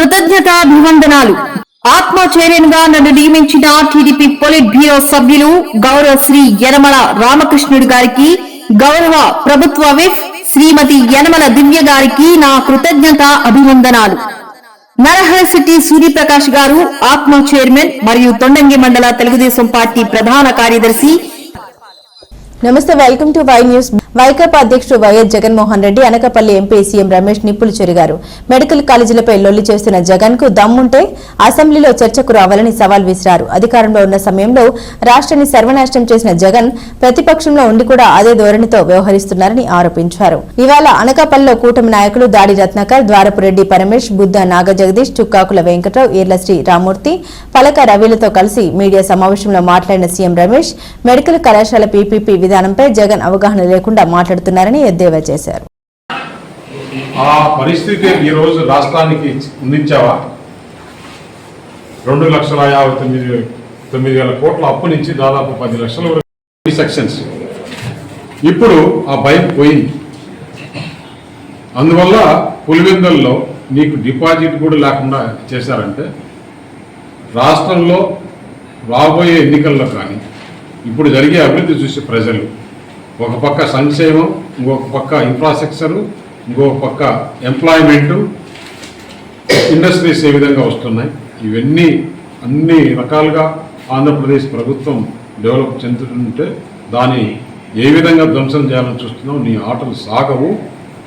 కృతజ్ఞతాభివందనాలు. ఆత్మచైర్యంగా నన్ను నియమించిన TDP polit bureau సభ్యులు గౌరవ శ్రీ యనమల రామకృష్ణుడు గారికి గౌరవ ప్రభుత్వ విఫ్ శ్రీమతి యనమల దివ్య గారికి నా కృతజ్ఞత అభివందనాలు. నరహరశెట్టి సూర్యప్రకాష్ గారు ఆత్మ చైర్మన్ మరియు తొండంగి మండల తెలుగుదేశం పార్టీ ప్రధాన కార్యదర్శి. నమస్తే welcome to Y news Vaikapa అధ్యక్షుడు YS Jaganmohan Reddy Anakapalli MP CM Ramesh నిప్పులు చెరిగారు. మెడికల్ కాలేజీలపై లొల్లి చేస్తున్న జగన్కు దమ్ముంటే అసెంబ్లీలో చర్చకు రావాలని సవాల్ విసిరారు. అధికారంలో ఉన్న సమయంలో రాష్ట్రాన్ని సర్వనాశనం చేసిన జగన్ ప్రతిపక్షంలో ఉండి కూడా అదే ధోరణితో వ్యవహరిస్తున్నారని ఆరోపించారు. ఇవాళ అనకాపల్లిలో కూటమి నాయకులు దాడి రత్నాకర్ ద్వారపురెడ్డి పరమేష్ బుద్ధ నాగజగదీష్ చుక్కాకుల వెంకట్రావు ఈర్ల శ్రీ రామూర్తి పలక రవిలతో కలిసి మీడియా సమావేశంలో మాట్లాడిన సీఎం రమేష్ మెడికల్ కళాశాల పీపీపీ విధానంపై జగన్ అవగాహన లేకుండా మాట్లాడుతున్నారని ఎద్దేవా చేశారు. ఆ పరిస్థితి ఈరోజు రాష్ట్రానికి అందించావా? రెండు లక్షల యాభై తొమ్మిది తొమ్మిది వేల కోట్ల అప్పు నుంచి దాదాపు పది లక్షల వరకు సెక్షన్స్ ఇప్పుడు ఆ భయం పోయింది. అందువల్ల పులివెందుల్లో నీకు డిపాజిట్ కూడా లేకుండా చేశారంటే రాష్ట్రంలో రాబోయే ఎన్నికల్లో కానీ ఇప్పుడు జరిగే అభివృద్ధి చూసి ప్రజలు ఒక పక్క సంక్షేమం ఇంకొక పక్క ఇన్ఫ్రాస్ట్రక్చరు ఇంకొక పక్క ఎంప్లాయ్మెంటు ఇండస్ట్రీస్ ఏ విధంగా వస్తున్నాయి. ఇవన్నీ అన్ని రకాలుగా ఆంధ్రప్రదేశ్ ప్రభుత్వం డెవలప్ చెందుతుంటే దాన్ని ఏ విధంగా ధ్వంసం చేయాలని చూస్తున్నావు నీ ఆటలు సాగవు.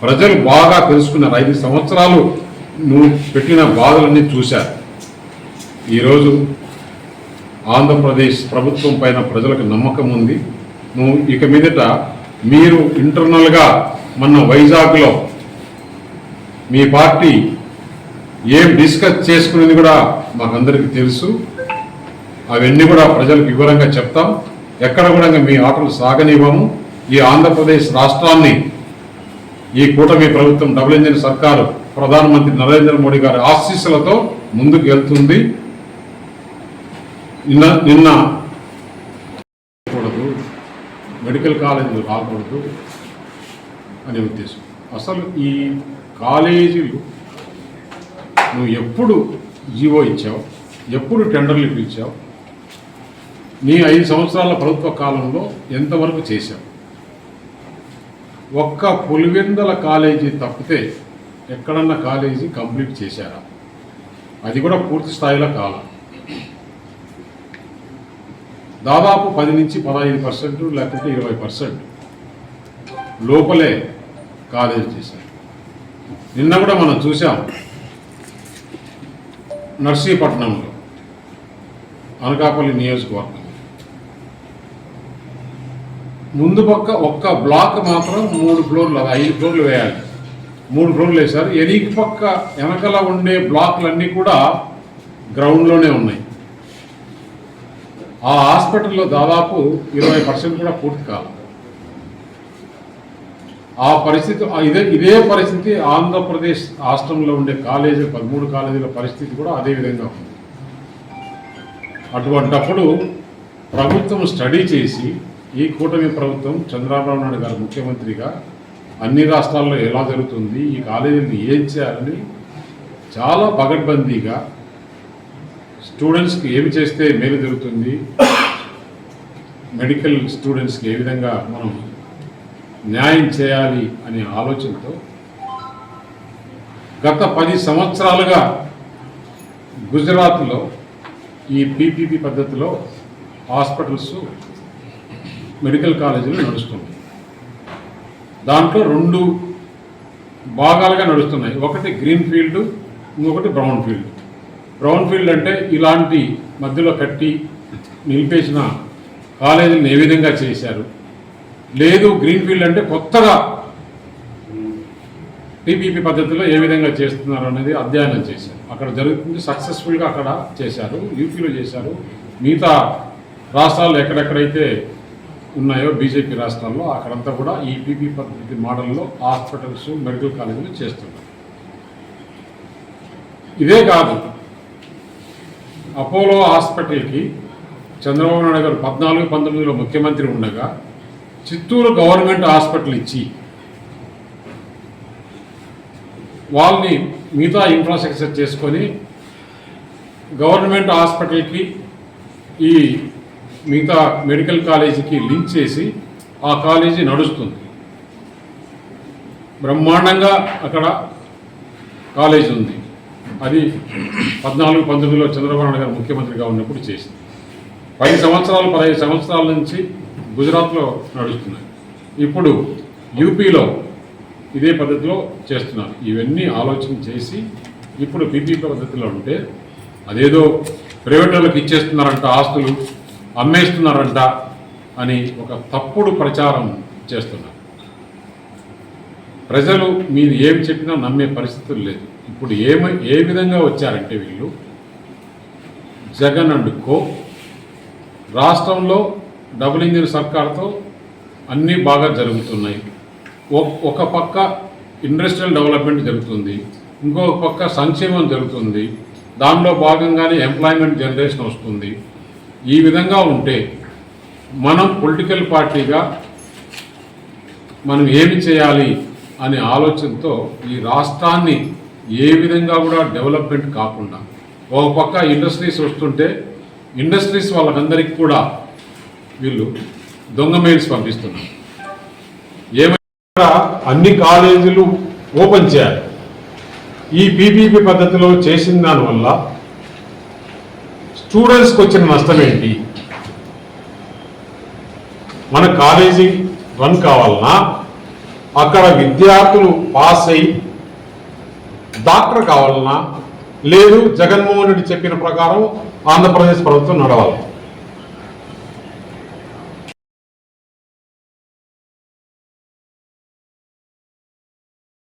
ప్రజలు బాగా తెలుసుకున్నారు ఐదు సంవత్సరాలు నువ్వు పెట్టిన బాధలన్నీ చూశారు. ఈరోజు ఆంధ్రప్రదేశ్ ప్రభుత్వం పైన ప్రజలకు నమ్మకం ఉంది. ఇక మీదట మీరు ఇంటర్నల్గా మొన్న వైజాగ్లో మీ పార్టీ ఏం డిస్కస్ చేసుకునేది కూడా మాకందరికీ తెలుసు. అవన్నీ కూడా ప్రజలకు వివరంగా చెప్తాం. ఎక్కడ కూడా మీ ఆటలు సాగనివ్వము. ఈ ఆంధ్రప్రదేశ్ రాష్ట్రాన్ని ఈ కూటమి ప్రభుత్వం డబుల్ ఇంజిన్ సర్కారు ప్రధానమంత్రి నరేంద్ర మోడీ గారి ఆశీస్సులతో ముందుకు వెళ్తుంది నిన్న నిన్న మెడికల్ కాలేజీలు రాకూడదు అనే ఉద్దేశం. అసలు ఈ కాలేజీలు నువ్వు ఎప్పుడు జీవో ఇచ్చావు? ఎప్పుడు టెండర్లు పిలిచావు? నీ ఐదు సంవత్సరాల ప్రభుత్వ కాలంలో ఎంతవరకు చేశావు? ఒక్క పులివెందల కాలేజీ తప్పితే ఎక్కడన్నా కాలేజీ కంప్లీట్ చేశారా? అది కూడా పూర్తి స్థాయిలో కాలం. దాదాపు పది నుంచి పదహైదు పర్సెంట్ లేకపోతే ఇరవై పర్సెంట్ లోపలే కాలేజీ చేశారు. నిన్న కూడా మనం చూసాం నర్సీపట్నంలో అనకాపల్లి నియోజకవర్గం ముందు పక్క ఒక్క బ్లాక్ మాత్రం మూడు ఫ్లోర్లు ఐదు ఫ్లోర్లు వేయాలి. మూడు ఫ్లోర్లు వేశారు. ఎనికి పక్క వెనకల ఉండే బ్లాక్లన్నీ కూడా గ్రౌండ్లోనే ఉన్నాయి. ఆ హాస్పిటల్లో దాదాపు ఇరవై పర్సెంట్ కూడా పూర్తి కాదు. ఆ పరిస్థితి ఇదే ఇదే పరిస్థితి ఆంధ్రప్రదేశ్ రాష్ట్రంలో ఉండే కాలేజీ పదమూడు కాలేజీల పరిస్థితి కూడా అదే విధంగా ఉంది. అటువంటప్పుడు ప్రభుత్వం స్టడీ చేసి ఈ కూటమి ప్రభుత్వం చంద్రబాబు నాయుడు గారు ముఖ్యమంత్రిగా అన్ని రాష్ట్రాల్లో ఎలా జరుగుతుంది ఈ కాలేజీని ఏం చేయాలని చాలా పగడ్బందీగా స్టూడెంట్స్కి ఏమి చేస్తే మేలు జరుగుతుంది? మెడికల్ స్టూడెంట్స్కి ఏ విధంగా మనం న్యాయం చేయాలి అనే ఆలోచనతో గత పది సంవత్సరాలుగా గుజరాత్లో ఈ పీపీపీ పద్ధతిలో హాస్పిటల్స్ మెడికల్ కాలేజీలు నడుస్తున్నాయి. దాంట్లో రెండు భాగాలుగా నడుస్తున్నాయి. ఒకటి గ్రీన్ ఫీల్డ్ ఇంకొకటి బ్రౌన్ ఫీల్డ్. బ్రౌన్ ఫీల్డ్ అంటే ఇలాంటి మధ్యలో కట్టి నిలిపేసిన కాలేజీలను ఏ విధంగా చేశారు? లేదు గ్రీన్ ఫీల్డ్ అంటే కొత్తగా టీపీపీ పద్ధతిలో ఏ విధంగా చేస్తున్నారు అనేది అధ్యయనం చేశారు. అక్కడ జరుగుతుంది సక్సెస్ఫుల్గా అక్కడ చేశారు యూపీలో చేశారు. మిగతా రాష్ట్రాల్లో ఎక్కడెక్కడైతే ఉన్నాయో బీజేపీ రాష్ట్రాల్లో అక్కడంతా కూడా ఈ పీపీ పద్ధతి మోడల్లో హాస్పిటల్స్ మెడికల్ కాలేజీలు చేస్తున్నారు. ఇదే కాదు అపోలో హాస్పిటల్కి చంద్రబాబు నాయుడు గారు పద్నాలుగు పంతొమ్మిదిలో ముఖ్యమంత్రి ఉండగా చిత్తూరు గవర్నమెంట్ హాస్పిటల్ ఇచ్చి వాళ్ళని మిగతా ఇన్ఫ్రాస్ట్రక్చర్ చేసుకొని గవర్నమెంట్ హాస్పిటల్కి ఈ మిగతా మెడికల్ కాలేజీకి లింక్ చేసి ఆ కాలేజీ నడుస్తుంది. బ్రహ్మాండంగా అక్కడ కాలేజ్ ఉంది. అది పద్నాలుగు పంతొమ్మిదిలో చంద్రబాబు నాయుడు గారు ముఖ్యమంత్రిగా ఉన్నప్పుడు చేసింది. పది సంవత్సరాలు పదహైదు సంవత్సరాల నుంచి గుజరాత్లో నడుస్తున్నాయి ఇప్పుడు యూపీలో ఇదే పద్ధతిలో చేస్తున్నారు. ఇవన్నీ ఆలోచన చేసి ఇప్పుడు పీపీపీ పద్ధతిలో ఉంటే అదేదో ప్రైవేట్ వాళ్ళకి ఇచ్చేస్తున్నారంట ఆస్తులు అమ్మేస్తున్నారంట అని ఒక తప్పుడు ప్రచారం చేస్తున్నారు. ప్రజలు మీరు ఏమి చెప్పినా నమ్మే పరిస్థితులు లేదు. ఇప్పుడు ఏమ ఏ విధంగా వచ్చారంటే వీళ్ళు? Jagan and co. రాష్ట్రంలో డబుల్ ఇంజిన్ సర్కార్తో అన్నీ బాగా జరుగుతున్నాయి. ఒ- ఒక పక్క ఇండస్ట్రియల్ డెవలప్మెంట్ జరుగుతుంది. ఇంకొక పక్క సంక్షేమం జరుగుతుంది. దానిలో భాగంగానే ఎంప్లాయ్మెంట్ జనరేషన్ వస్తుంది. ఈ విధంగా ఉంటే మనం పొలిటికల్ పార్టీగా మనం ఏమి చేయాలి? అనే ఆలోచనతో ఈ రాష్ట్రాన్ని ఏ విధంగా కూడా డెవలప్మెంట్ కాకుండా ఒక పక్క ఇండస్ట్రీస్ వస్తుంటే ఇండస్ట్రీస్ వాళ్ళకందరికీ కూడా వీళ్ళు దొంగ మెయిల్స్ పంపిస్తున్నారు. ఏమైనా అన్ని కాలేజీలు ఓపెన్ చేయాలి. ఈ పీపీపీ పద్ధతిలో చేసిన దానివల్ల స్టూడెంట్స్కి వచ్చిన నష్టం ఏంటి? మన కాలేజీ రన్ కావాలన్నా అక్కడ విద్యార్థులు పాస్ అయి డాక్టర్ కావాలన్నా లేదు జగన్మోహన్ రెడ్డి చెప్పిన ప్రకారం ఆంధ్రప్రదేశ్ ప్రభుత్వం నడవాలి.